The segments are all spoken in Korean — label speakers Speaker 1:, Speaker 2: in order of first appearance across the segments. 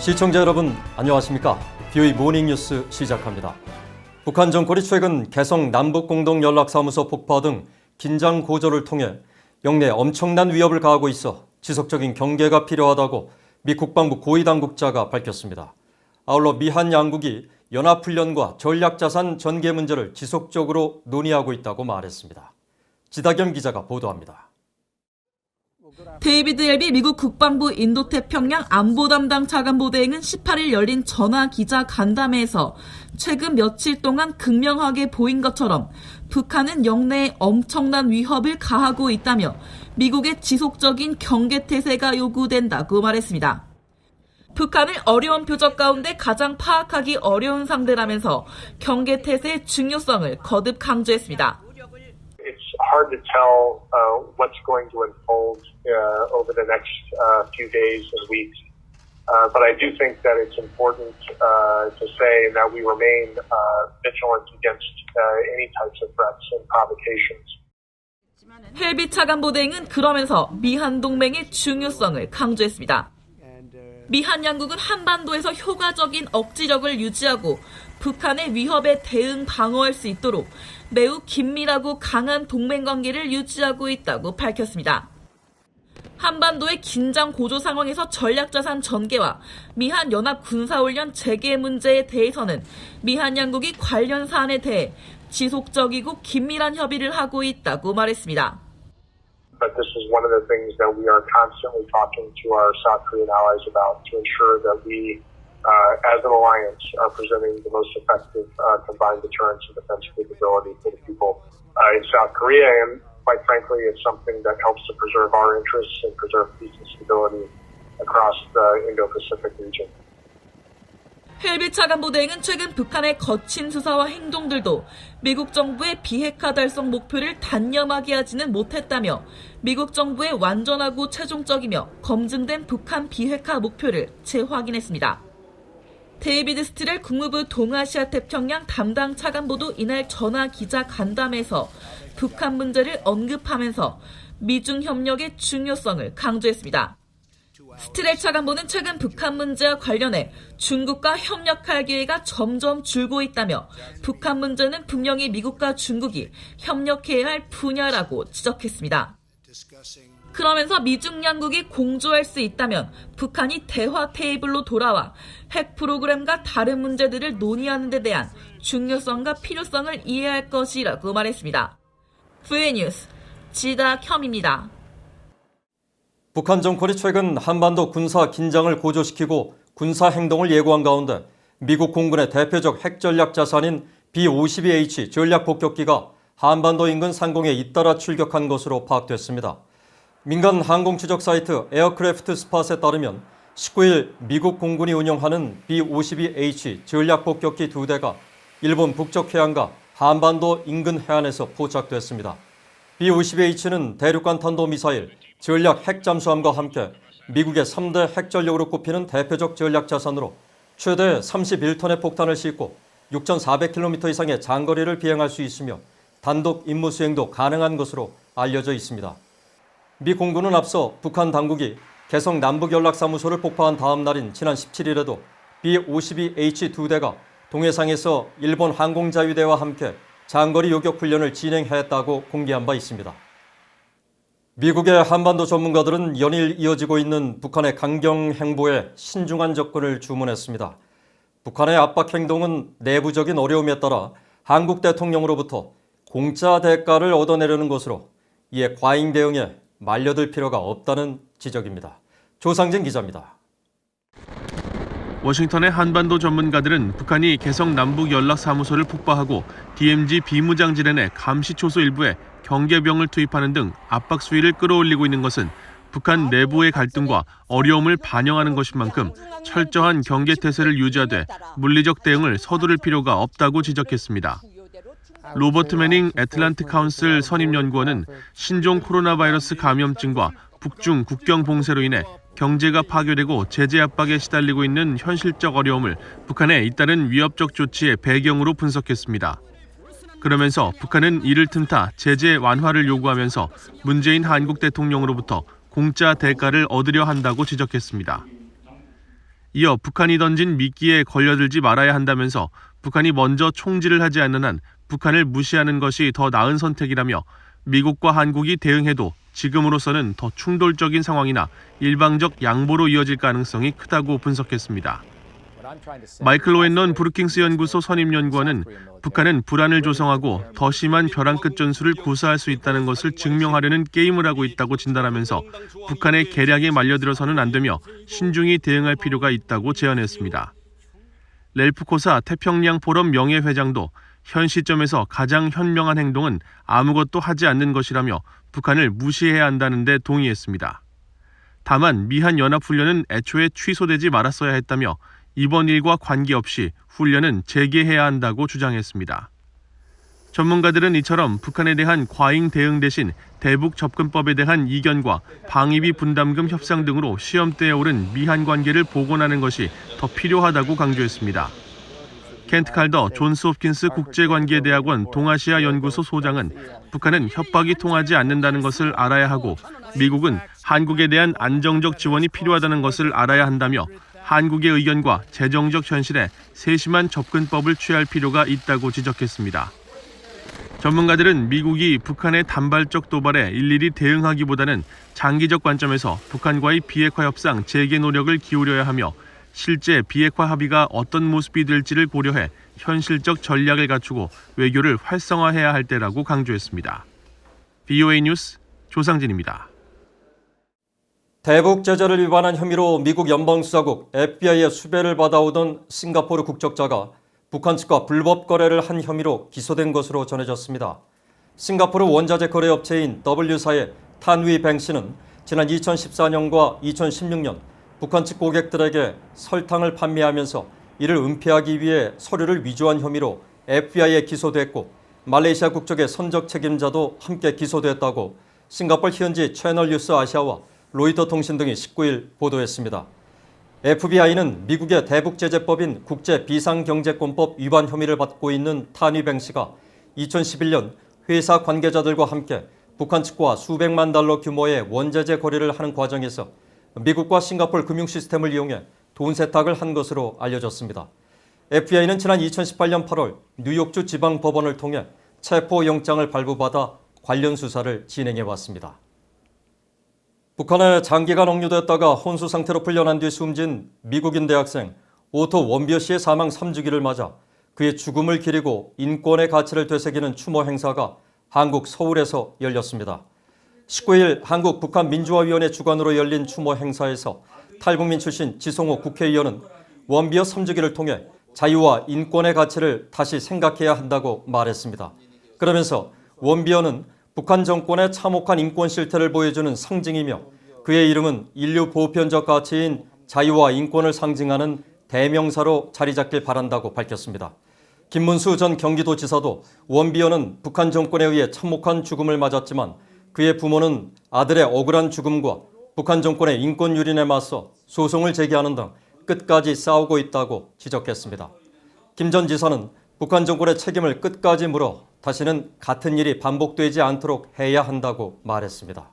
Speaker 1: 시청자 여러분 안녕하십니까? BOE 모닝 뉴스 시작합니다. 북한 정권이 최근 개성 남북 공동 연락사무소 폭파 등 긴장 고조를 통해 영내 엄청난 위협을 가하고 있어 지속적인 경계가 필요하다고 미 국방부 고위 당국자가 밝혔습니다. 아울러 미한 양국이 연합훈련과 전략자산 전개 문제를 지속적으로 논의하고 있다고 말했습니다. 지다겸 기자가 보도합니다.
Speaker 2: 데이비드 엘비 미국 국방부 인도태평양 안보 담당 차관보 대행은 18일 열린 전화 기자 간담회에서 최근 며칠 동안 극명하게 보인 것처럼 북한은 영내에 엄청난 위협을 가하고 있다며 미국의 지속적인 경계태세가 요구된다고 말했습니다. 북한을 어려운 표적 가운데 가장 파악하기 어려운 상대라면서 경계태세의 중요성을 거듭 강조했습니다.
Speaker 3: it's hard to tell uh, what's going to unfold uh, over the next uh, few days and weeks. Uh, but I do think that it's important uh, to say that we remain uh, vigilant against uh, any types of threats and provocations.
Speaker 2: 헬비 차관보대행은 그러면서 미한 동맹의 중요성을 강조했습니다. 미한 양국은 한반도에서 효과적인 억지력을 유지하고 북한의 위협에 대응 방어할 수 있도록 매우 긴밀하고 강한 동맹 관계를 유지하고 있다고 밝혔습니다. 한반도의 긴장 고조 상황에서 전략자산 전개와 미한 연합 군사훈련 재개 문제에 대해서는 미한 양국이 관련 사안에 대해 지속적이고 긴밀한 협의를 하고 있다고 말했습니다.
Speaker 3: But this is one of the things that we are constantly talking to our South Korean allies about to ensure that we, uh, as an alliance, are presenting the most effective uh, combined deterrence and defense capability for the people uh, in South Korea. And quite frankly, it's something that helps to preserve our interests and preserve peace and stability across the Indo-Pacific region.
Speaker 2: 헬비 차관보대행은 최근 북한의 거친 수사와 행동들도 미국 정부의 비핵화 달성 목표를 단념하게 하지는 못했다며 미국 정부의 완전하고 최종적이며 검증된 북한 비핵화 목표를 재확인했습니다. 데이비드 스티렐 국무부 동아시아 태평양 담당 차관보도 이날 전화 기자 간담회에서 북한 문제를 언급하면서 미중 협력의 중요성을 강조했습니다. 스티렐 차관보는 최근 북한 문제와 관련해 중국과 협력할 기회가 점점 줄고 있다며 북한 문제는 분명히 미국과 중국이 협력해야 할 분야라고 지적했습니다. 그러면서 미중 양국이 공조할 수 있다면 북한이 대화 테이블로 돌아와 핵 프로그램과 다른 문제들을 논의하는 데 대한 중요성과 필요성을 이해할 것이라고 말했습니다. VN 뉴스 지다켬입니다.
Speaker 1: 북한 정권이 최근 한반도 군사 긴장을 고조시키고 군사 행동을 예고한 가운데 미국 공군의 대표적 핵전략 자산인 B-52H 전략 폭격기가 한반도 인근 상공에 잇따라 출격한 것으로 파악됐습니다. 민간 항공 추적 사이트 에어크래프트 스팟에 따르면 19일 미국 공군이 운영하는 B-52H 전략 폭격기 두 대가 일본 북쪽 해안과 한반도 인근 해안에서 포착됐습니다. B-52H는 대륙간 탄도미사일, 전략 핵잠수함과 함께 미국의 3대 핵전력으로 꼽히는 대표적 전략 자산으로 최대 31톤의 폭탄을 싣고 6,400km 이상의 장거리를 비행할 수 있으며 단독 임무 수행도 가능한 것으로 알려져 있습니다. 미 공군은 앞서 북한 당국이 개성 남북연락사무소를 폭파한 다음 날인 지난 17일에도 B-52H 두 대가 동해상에서 일본 항공자유대와 함께 장거리 요격 훈련을 진행했다고 공개한 바 있습니다. 미국의 한반도 전문가들은 연일 이어지고 있는 북한의 강경 행보에 신중한 접근을 주문했습니다. 북한의 압박 행동은 내부적인 어려움에 따라 한국 대통령으로부터 공짜 대가를 얻어내려는 것으로 이에 과잉 대응에 말려들 필요가 없다는 지적입니다. 조상진 기자입니다.
Speaker 4: 워싱턴의 한반도 전문가들은 북한이 개성 남북 연락 사무소를 폭파하고 DMZ 비무장지대 내 감시 초소 일부에 경계병을 투입하는 등 압박 수위를 끌어올리고 있는 것은 북한 내부의 갈등과 어려움을 반영하는 것인 만큼 철저한 경계 태세를 유지하되 물리적 대응을 서두를 필요가 없다고 지적했습니다. 로버트 매닝 애틀란트 카운슬 선임 연구원은 신종 코로나 바이러스 감염증과 북중 국경 봉쇄로 인해 경제가 파괴되고 제재 압박에 시달리고 있는 현실적 어려움을 북한의 잇따른 위협적 조치의 배경으로 분석했습니다. 그러면서 북한은 이를 틈타 제재 완화를 요구하면서 문재인 한국 대통령으로부터 공짜 대가를 얻으려 한다고 지적했습니다. 이어 북한이 던진 미끼에 걸려들지 말아야 한다면서 북한이 먼저 총질을 하지 않는 한 북한을 무시하는 것이 더 나은 선택이라며 미국과 한국이 대응해도 지금으로서는 더 충돌적인 상황이나 일방적 양보로 이어질 가능성이 크다고 분석했습니다. 마이클 로엔넌 브루킹스 연구소 선임 연구원은 북한은 불안을 조성하고 더 심한 벼랑 끝 전술을 구사할 수 있다는 것을 증명하려는 게임을 하고 있다고 진단하면서 북한의 계략에 말려들어서는 안 되며 신중히 대응할 필요가 있다고 제안했습니다. 렐프 코사 태평양 포럼 명예회장도 현 시점에서 가장 현명한 행동은 아무것도 하지 않는 것이라며 북한을 무시해야 한다는 데 동의했습니다. 다만 미한 연합훈련은 애초에 취소되지 말았어야 했다며 이번 일과 관계없이 훈련은 재개해야 한다고 주장했습니다. 전문가들은 이처럼 북한에 대한 과잉 대응 대신 대북 접근법에 대한 이견과 방위비 분담금 협상 등으로 시험대에 오른 미한 관계를 복원하는 것이 더 필요하다고 강조했습니다. 켄트 칼더 존스 홉킨스 국제관계대학원 동아시아 연구소 소장은 북한은 협박이 통하지 않는다는 것을 알아야 하고 미국은 한국에 대한 안정적 지원이 필요하다는 것을 알아야 한다며 한국의 의견과 재정적 현실에 세심한 접근법을 취할 필요가 있다고 지적했습니다. 전문가들은 미국이 북한의 단발적 도발에 일일이 대응하기보다는 장기적 관점에서 북한과의 비핵화 협상 재개 노력을 기울여야 하며 실제 비핵화 합의가 어떤 모습이 될지를 고려해 현실적 전략을 갖추고 외교를 활성화해야 할 때라고 강조했습니다. BOA 뉴스 조상진입니다.
Speaker 1: 대북 제재를 위반한 혐의로 미국 연방수사국 FBI의 수배를 받아오던 싱가포르 국적자가 북한 측과 불법 거래를 한 혐의로 기소된 것으로 전해졌습니다. 싱가포르 원자재 거래 업체인 W사의 탄위 뱅 씨는 지난 2014년과 2016년 북한 측 고객들에게 설탕을 판매하면서 이를 은폐하기 위해 서류를 위조한 혐의로 FBI에 기소됐고 말레이시아 국적의 선적 책임자도 함께 기소됐다고 싱가포르 현지 채널 뉴스 아시아와 로이터 통신 등이 19일 보도했습니다. FBI는 미국의 대북제재법인 국제 비상경제권법 위반 혐의를 받고 있는 탄위뱅 씨가 2011년 회사 관계자들과 함께 북한 측과 수백만 달러 규모의 원자재 거래를 하는 과정에서 미국과 싱가포르 금융 시스템을 이용해 돈 세탁을 한 것으로 알려졌습니다. FBI는 지난 2018년 8월 뉴욕주 지방법원을 통해 체포영장을 발부받아 관련 수사를 진행해 왔습니다. 북한에 장기간 억류됐다가 혼수 상태로 풀려난 뒤 숨진 미국인 대학생 오토 원비어 씨의 사망 3주기를 맞아 그의 죽음을 기리고 인권의 가치를 되새기는 추모 행사가 한국 서울에서 열렸습니다. 19일 한국 북한 민주화위원회 주관으로 열린 추모 행사에서 탈북민 출신 지성호 국회의원은 원비어 3주기를 통해 자유와 인권의 가치를 다시 생각해야 한다고 말했습니다. 그러면서 원비어는 북한 정권의 참혹한 인권 실태를 보여주는 상징이며 그의 이름은 인류 보편적 가치인 자유와 인권을 상징하는 대명사로 자리 잡길 바란다고 밝혔습니다. 김문수 전 경기도지사도 원비어는 북한 정권에 의해 참혹한 죽음을 맞았지만 그의 부모는 아들의 억울한 죽음과 북한 정권의 인권 유린에 맞서 소송을 제기하는 등 끝까지 싸우고 있다고 지적했습니다. 김 전 지사는 북한 정권의 책임을 끝까지 물어 다시는 같은 일이 반복되지 않도록 해야 한다고 말했습니다.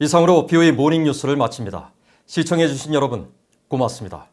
Speaker 1: 이상으로 BOE 모닝 뉴스를 마칩니다. 시청해주신 여러분 고맙습니다.